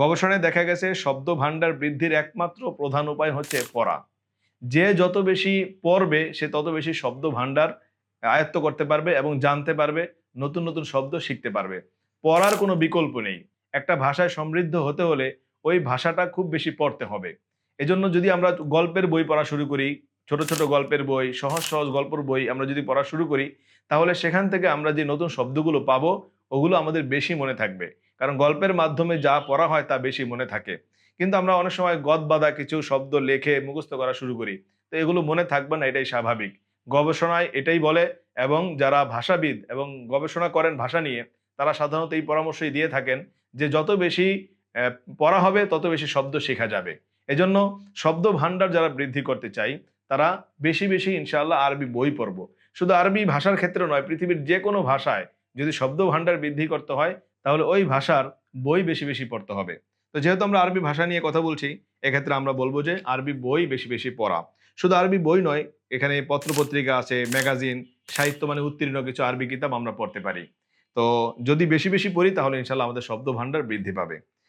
গবেষণায় দেখা গেছে শব্দ ভাণ্ডার বৃদ্ধির একমাত্র প্রধান উপায় হচ্ছে পড়া। যে যত বেশি পড়বে, সে তত বেশি শব্দ ভাণ্ডার আয়ত্ত করতে পারবে এবং জানতে পারবে, নতুন নতুন শব্দ শিখতে পারবে। পড়ার কোনো বিকল্প নেই। একটা ভাষায় সমৃদ্ধ হতে হলে ওই ভাষাটা খুব বেশি পড়তে হবে। এজন্য যদি আমরা গল্পের বই পড়া শুরু করি, ছোট ছোট গল্পের বই, সহজ সহজ গল্পের বই আমরা যদি পড়া শুরু করি, তাহলে সেখান থেকে আমরা যে নতুন শব্দগুলো পাবো, ওগুলো আমাদের বেশি মনে থাকবে। কারণ গল্পের মাধ্যমে যা পড়া হয় তা বেশি মনে থাকে। কিন্তু আমরা অনেক সময় গদ বাঁধা কিছু শব্দ লেখে মুখস্থ করা শুরু করি। তো এগুলো মনে থাকবে না, এটাই স্বাভাবিক। গবেষণায় এটাই বলে এবং যারা ভাষাবিদ এবং গবেষণা করেন ভাষা নিয়ে, তারা সাধারণত এই পরামর্শই দিয়ে থাকেন যে যত বেশি পড়া হবে, তত বেশি শব্দ শেখা যাবে। এজন্য শব্দ ভাণ্ডার যারা বৃদ্ধি করতে চাই তারা বেশি বেশি ইনশাআল্লাহ আরবি বই পড়ব। শুধু আরবি ভাষার ক্ষেত্রে নয়, পৃথিবীর যে কোনো ভাষায় যদি শব্দ ভাণ্ডার বৃদ্ধি করতে হয় তাহলে ওই ভাষার বই বেশি বেশি পড়তে হবে। তো যেহেতু আমরা আরবি ভাষা নিয়ে কথা বলছি, এক্ষেত্রে আমরা বলব যে আরবি বই বেশি বেশি পড়া। শুধু আরবি বই নয়, এখানে পত্রপত্রিকা আছে, ম্যাগাজিন, সাহিত্য মানে উত্তীর্ণ কিছু আরবি কিতাব আমরা পড়তে পারি। তো যদি বেশি বেশি পড়ি তাহলে ইনশাল্লাহ আমাদের শব্দ ভাণ্ডার বৃদ্ধি পাবে।